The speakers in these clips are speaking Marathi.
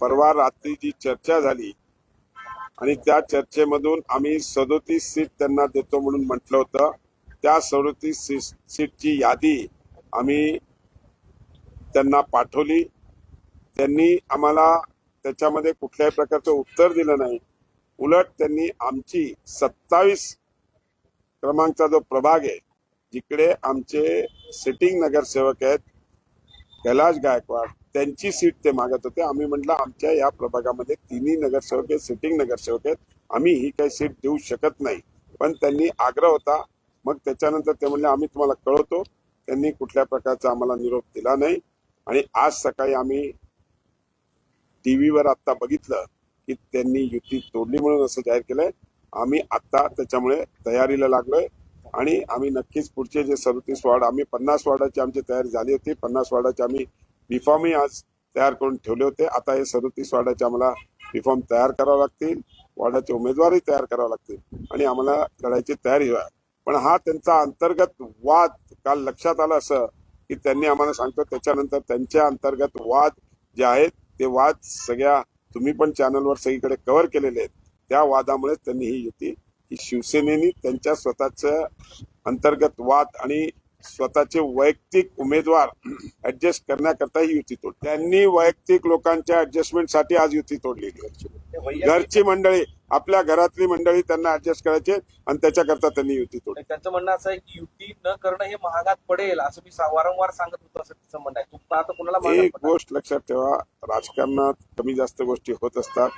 परवा रात्री जी चर्चा झाली आणि त्या चर्चेमधून आम्ही सदोतीस सीट त्यांना देतो म्हणून म्हटलं होतं. त्या सदोतीस सीटची यादी आम्ही त्यांना पाठवली. त्यांनी आम्हाला त्याच्यामध्ये कुठल्याही प्रकारचं उत्तर दिलं नाही. उलट त्यांनी आमची सत्तावीस क्रमांकचा जो प्रभाग आहे जिकडे आमचे सिटिंग नगरसेवक आहेत कैलाश गायकवाड त्यांची सीट ते मागत होते. आम्ही म्हटलं आमच्या या प्रभागामध्ये तिन्ही नगरसेवक आहेत सिटिंग नगरसेवक आहेत. आम्ही ही काही सीट देऊ शकत नाही. पण त्यांनी आग्रह होता. मग त्याच्यानंतर ते म्हणले आम्ही तुम्हाला कळवतो. त्यांनी कुठल्या प्रकारचा आम्हाला निरोप दिला नाही. आणि आज सकाळी आम्ही टीव्हीवर आता बघितलं की त्यांनी युती तोडली म्हणून असं जाहीर केलंय. आम्ही आता त्याच्यामुळे तयारीला लागलोय. आणि आम्ही नक्कीच पुढचे जे सदतीस वार्ड आम्ही पन्नास वार्डाची आमची तयारी झाली होती. पन्नास वार्डाची आम्ही रिफॉर्मही आज तयार करून ठेवले होते. आता हे सदतीस वार्डाचे आम्हाला रिफॉर्म तयार करावे लागतील. वार्डाचे उमेदवारही तयार करावे लागतील. आणि आम्हाला लढायची तयारी आहे. पण हा त्यांचा अंतर्गत वाद काल लक्षात आला असं की त्यांनी आम्हाला सांगतो त्याच्यानंतर त्यांच्या अंतर्गत वाद जे आहेत ते वाद सगळ्या तुम्ही पण चॅनलवर सगळीकडे कव्हर केलेले आहेत. त्या वादामुळे त्यांनी ही युती ही शिवसेनेनी त्यांच्या स्वतःच अंतर्गत वाद आणि स्वतःचे वैयक्तिक उमेदवार ऍडजस्ट करण्याकरता ही युती तोडली. त्यांनी वैयक्तिक लोकांच्या ऍडजस्टमेंटसाठी आज युती तोडलेली घरची मंडळी आपल्या घरातली मंडळी त्यांना ऍडजस्ट करायचे आणि त्याच्याकरता त्यांनी युती तोडली. त्यांचं म्हणणं असं आहे की युती न करणं हे महागात पडेल असं मी वारंवार सांगत होतो असं तिचं म्हणणं आहे. तुमचं आता कुणाला एक? गोष्ट लक्षात ठेवा राजकारणात कमी जास्त गोष्टी होत असतात.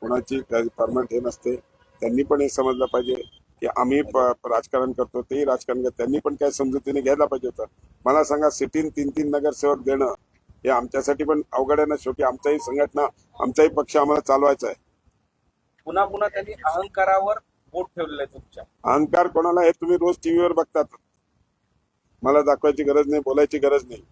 कोणाची परमनंट हे नसते. त्यांनी पण हे समजलं पाहिजे. की आम्ही राजकारण करतो तेही राजकारण करतो. त्यांनी पण काय समजुतीने घ्यायला पाहिजे होतं. मला सांगा सिटीन तीन तीन नगरसेवक देणं हे आमच्यासाठी पण अवघड आहे ना शेवटी? आमचाही संघटना आमचाही पक्ष आम्हाला चालवायचा आहे. पुन्हा पुन्हा त्यांनी अहंकारावर बोट ठेवलेलं आहे तुमच्या. अहंकार कोणाला हे तुम्ही रोज टीव्हीवर बघतात. मला दाखवायची गरज नाही बोलायची गरज नाही.